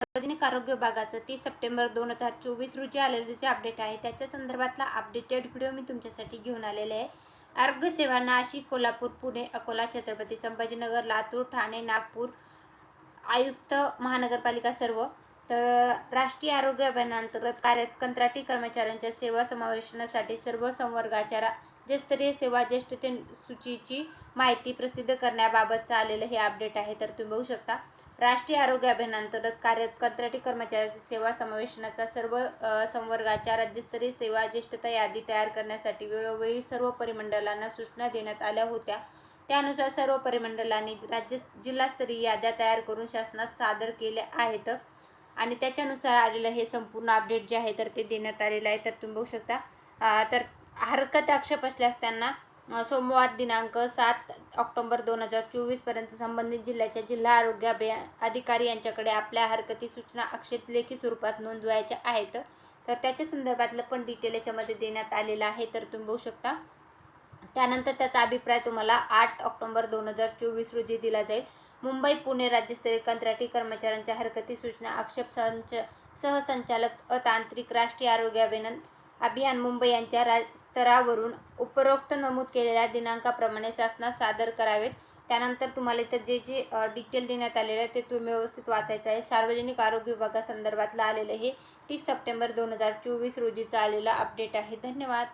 सार्वजनिक आरोग्य विभागाचं तीस सप्टेंबर दोन हजार चोवीस रोजी आलेलं जे अपडेट आहे त्याच्या संदर्भातला अपडेटेड व्हिडिओ मी तुमच्यासाठी घेऊन आलेले आहे. आरोग्यसेवा नाशिक कोल्हापूर पुणे अकोला छत्रपती संभाजीनगर लातूर ठाणे नागपूर आयुक्त महानगरपालिका सर्व. तर राष्ट्रीय आरोग्य अभियानांतर्गत कार्यरत कंत्राटी कर्मचाऱ्यांच्या सेवा समावेशनासाठी सर्व संवर्गाच्या राज्यस्तरीय सेवा ज्येष्ठते सूचीची माहिती प्रसिद्ध करण्याबाबतचं आलेलं हे अपडेट आहे तर तुम्ही बघू शकता. राष्ट्रीय आरोग्य अभियानांतर्गत कार्यरत कंत्राटी कर्मचाऱ्यांच्या सेवा समावेशनाचा सर्व संवर्गाच्या राज्यस्तरीय सेवा ज्येष्ठता यादी तयार करण्यासाठी वेळोवेळी सर्व परिमंडलांना सूचना देण्यात आल्या होत्या. त्यानुसार सर्व परिमंडलांनी राज्य जिल्हास्तरीय याद्या तयार करून शासनास सादर केल्या आहेत आणि त्याच्यानुसार आलेलं हे संपूर्ण अपडेट जे आहे तर ते देण्यात आलेलं आहे. तर तुम्ही बघू शकता तर हरकत आक्षेप असल्यास त्यांना सोमवार दिनांक सात ऑक्टोबर दोन हजार चोवीसपर्यंत संबंधित जिल्ह्याच्या जिल्हा आरोग्य अभिया अधिकारी यांच्याकडे आपल्या हरकती सूचना आक्षेप लेखी स्वरूपात नोंदवायच्या आहेत. तर त्याच्या संदर्भातलं पण डिटेल याच्यामध्ये देण्यात आलेलं आहे तर तुम्ही बघू शकता. त्यानंतर त्याचा अभिप्राय तुम्हाला आठ ऑक्टोबर दोन हजार चोवीस रोजी दिला जाईल. मुंबई पुणे राज्यस्तरीय कंत्राटी कर्मचाऱ्यांच्या हरकती सूचना आक्षेप संच सहसंचालक अतांत्रिक राष्ट्रीय आरोग्य अभिनंदन अभियान मुंबई यांच्या रा स्तरावरून उपरोक्त नमूद केलेल्या दिनांकाप्रमाणे शासनास सादर करावेत. त्यानंतर तुम्हाला इथं जे जे डिटेल देण्यात आलेलं आहे ते तुम्ही व्यवस्थित वाचायचं आहे. सार्वजनिक आरोग्य विभागासंदर्भातलं आलेलं हे तीस सप्टेंबर दोन हजार चोवीस रोजीचं आलेलं अपडेट आहे. धन्यवाद.